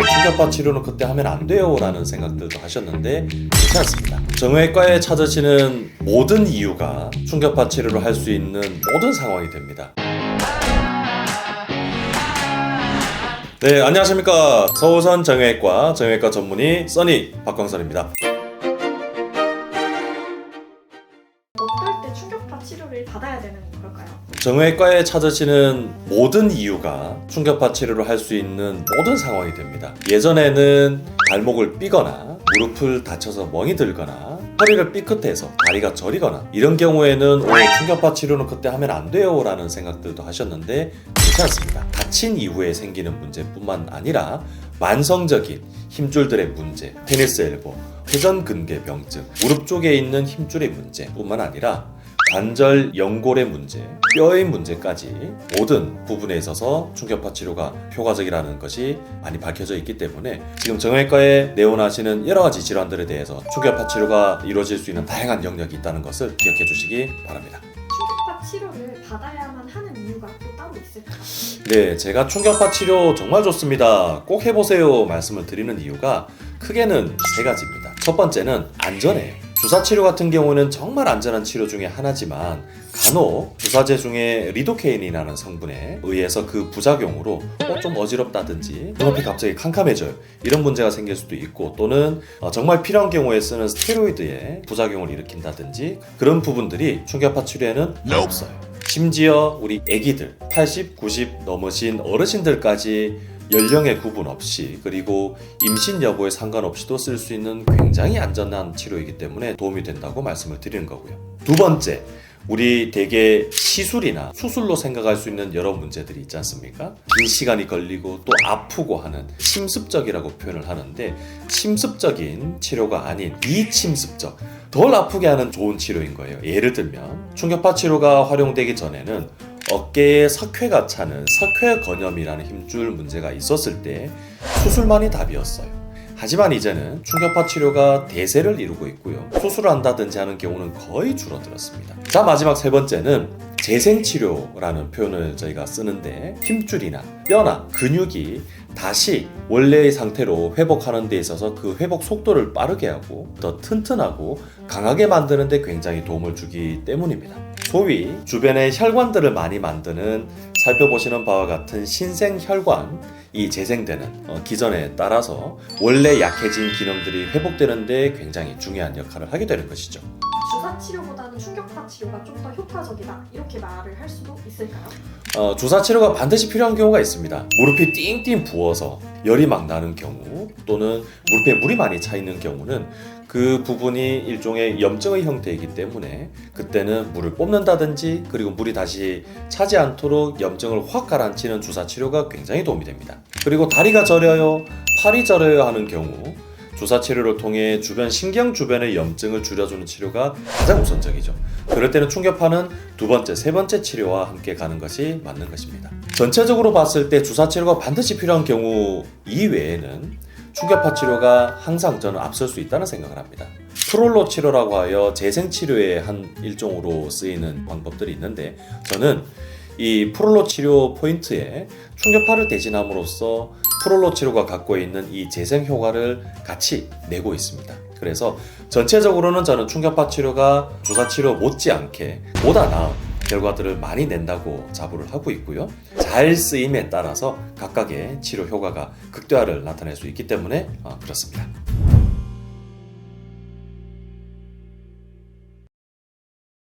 충격파 치료는 그때 하면 안 돼요 라는 생각들도 하셨는데 그렇지 않습니다. 정형외과에 찾으시는 모든 이유가 충격파 치료를 할 수 있는 모든 상황이 됩니다. 네, 안녕하십니까. 서우선 정형외과 정형외과 전문의 써니 박광선입니다. 치료를 받아야 되는 걸까요? 정형외과에 찾으시는 모든 이유가 충격파 치료를 할 수 있는 모든 상황이 됩니다. 예전에는 발목을 삐거나 무릎을 다쳐서 멍이 들거나 허리를 삐끗해서 다리가 저리거나 이런 경우에는 오, 충격파 치료는 그때 하면 안 돼요 라는 생각들도 하셨는데 그렇지 않습니다. 다친 이후에 생기는 문제뿐만 아니라 만성적인 힘줄들의 문제, 테니스 엘보, 회전 근개 병증, 무릎 쪽에 있는 힘줄의 문제뿐만 아니라 관절 연골의 문제, 뼈의 문제까지 모든 부분에 있어서 충격파 치료가 효과적이라는 것이 많이 밝혀져 있기 때문에 지금 정형외과에 내원하시는 여러 가지 질환들에 대해서 충격파 치료가 이루어질 수 있는 다양한 영역이 있다는 것을 기억해 주시기 바랍니다. 충격파 치료를 받아야만 하는 이유가 또 따로 있을까요? 네, 제가 충격파 치료 정말 좋습니다. 꼭 해보세요 말씀을 드리는 이유가 크게는 세 가지입니다. 첫 번째는 안전해요. 주사 치료 같은 경우는 정말 안전한 치료 중에 하나지만 간혹 주사제 중에 리도케인이라는 성분에 의해서 그 부작용으로 어, 좀 어지럽다든지 눈앞이 갑자기 캄캄해져요. 이런 문제가 생길 수도 있고 또는 어, 정말 필요한 경우에 쓰는 스테로이드의 부작용을 일으킨다든지 그런 부분들이 충격파 치료에는 없어요. 심지어 우리 애기들 80, 90 넘으신 어르신들까지 연령의 구분 없이 그리고 임신 여부에 상관없이도 쓸 수 있는 굉장히 안전한 치료이기 때문에 도움이 된다고 말씀을 드리는 거고요. 두 번째, 우리 대개 시술이나 수술로 생각할 수 있는 여러 문제들이 있지 않습니까? 긴 시간이 걸리고 또 아프고 하는 침습적이라고 표현을 하는데 침습적인 치료가 아닌 비침습적 덜 아프게 하는 좋은 치료인 거예요. 예를 들면 충격파 치료가 활용되기 전에는 어깨에 석회가 차는 석회건염이라는 힘줄 문제가 있었을 때 수술만이 답이었어요. 하지만 이제는 충격파 치료가 대세를 이루고 있고요. 수술을 한다든지 하는 경우는 거의 줄어들었습니다. 자, 마지막 세 번째는 재생치료라는 표현을 저희가 쓰는데 힘줄이나 뼈나 근육이 다시 원래의 상태로 회복하는 데 있어서 그 회복 속도를 빠르게 하고 더 튼튼하고 강하게 만드는 데 굉장히 도움을 주기 때문입니다. 소위 주변에 혈관들을 많이 만드는 살펴보시는 바와 같은 신생 혈관이 재생되는 어, 기전에 따라서 원래 약해진 기능들이 회복되는 데 굉장히 중요한 역할을 하게 되는 것이죠. 주사 치료보다는 충격파 치료가 좀 더 효과적이다 이렇게 말을 할 수도 있을까요? 어, 주사 치료가 반드시 필요한 경우가 있습니다. 무릎이 띵띵 부어서 열이 막 나는 경우 또는 무릎에 물이 많이 차 있는 경우는 그 부분이 일종의 염증의 형태이기 때문에 그때는 물을 뽑는다든지 그리고 물이 다시 차지 않도록 염증을 확 가라앉히는 주사 치료가 굉장히 도움이 됩니다. 그리고 다리가 저려요, 팔이 저려요 하는 경우 주사 치료를 통해 주변 신경 주변의 염증을 줄여주는 치료가 가장 우선적이죠. 그럴 때는 충격파는 두 번째, 세 번째 치료와 함께 가는 것이 맞는 것입니다. 전체적으로 봤을 때 주사 치료가 반드시 필요한 경우 이외에는 충격파 치료가 항상 저는 앞설 수 있다는 생각을 합니다. 프롤로 치료라고 하여 재생 치료의 한 일종으로 쓰이는 방법들이 있는데 저는 이 프롤로 치료 포인트에 충격파를 대신함으로써 프롤로 치료가 갖고 있는 이 재생 효과를 같이 내고 있습니다. 그래서 전체적으로는 저는 충격파 치료가 주사 치료 못지않게 보다 나은 결과들을 많이 낸다고 자부를 하고 있고요. 잘 쓰임에 따라서 각각의 치료 효과가 극대화를 나타낼 수 있기 때문에 어, 그렇습니다.